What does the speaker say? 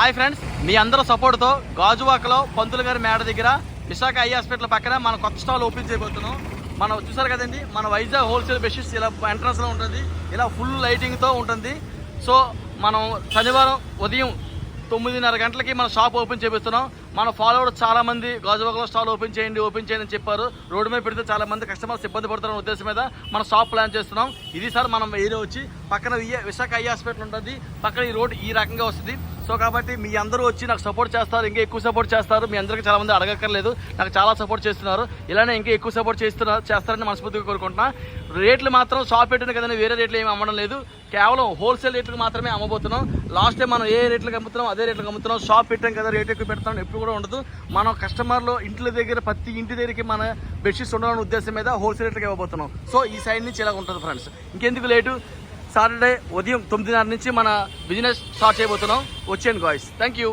Hi friends మీ అందరూ సపోర్ట్తో గాజువాకలో పంతులు గారి మేడ దగ్గర విశాఖ ఐ హాస్పిటల్ పక్కన మన కొత్త స్టాల్ ఓపెన్ చేయబోతున్నాం. మనం చూసారు కదండి మన వైజాగ్ హోల్సేల్ బెషిస్ ఇలా ఎంట్రన్స్లో ఉంటుంది ఇలా ఫుల్ లైటింగ్తో ఉంటుంది. సో మనం శనివారం ఉదయం తొమ్మిదిన్నర గంటలకి మన షాప్ ఓపెన్ చేపిస్తున్నాం. మన ఫాలోవర్స్ చాలా మంది గాజువాకలో స్టాల్ ఓపెన్ చేయండి ఓపెన్ చేయండి అని చెప్పారు. రోడ్డు మీద పెడితే చాలా మంది కస్టమర్స్ ఇబ్బంది పడుతున్న ఉద్దేశం మీద మన షాప్ ప్లాన్ చేస్తున్నాం. ఇది సార్ మనం ఏరియా వచ్చి పక్కన విశాఖ ఐ హాస్పిటల్ ఉంటుంది. పక్కన ఈ రోడ్ ఈ రకంగా వస్తుంది. సో కాబట్టి మీ అందరూ వచ్చి నాకు సపోర్ట్ చేస్తారు ఇంకా ఎక్కువ సపోర్ట్ చేస్తారు. మీ అందరికీ చాలా మంది అడగక్కర్లేదు. నాకు చాలా సపోర్ట్ చేస్తున్నారు. ఇలానే ఇంకా ఎక్కువ సపోర్ట్ చేస్తున్నారు చేస్తారని మనస్ఫూర్తిగా కోరుకుంటున్నా. రేట్లు మాత్రం షాప్ పెట్టిన కదండి వేరే రేట్లు ఏమి అమ్మడం లేదు. కేవలం హోల్సేల్ రేట్లకు మాత్రమే అమ్మబోతున్నాం. లాస్ట్ టైం మనం ఏ రేట్లకు అమ్ముతున్నాం అదే రేట్లకు అమ్ముతున్నాం. షాప్ పెట్టాం కదా రేట్ ఎక్కువ పెడతాం. ఎప్పుడు కూడా ఉండదు. మనం కస్టమర్లు ఇంటి దగ్గర ప్రతి ఇంటి దగ్గరికి మన బెడ్షీట్స్ ఉండాలనే ఉద్దేశం మీద హోల్సేల్ రేట్లకు ఇవ్వబోతున్నాం. సో ఈ సైడ్ నుంచి ఇలా ఉంటుంది ఫ్రెండ్స్. ఇంకెందుకు లేటు? సాటర్డే ఉదయం తొమ్మిదిన్నర నుంచి మన బిజినెస్ స్టార్ట్ చేయబోతున్నాం. వచ్చేయండి గాయస్ థ్యాంక్ యూ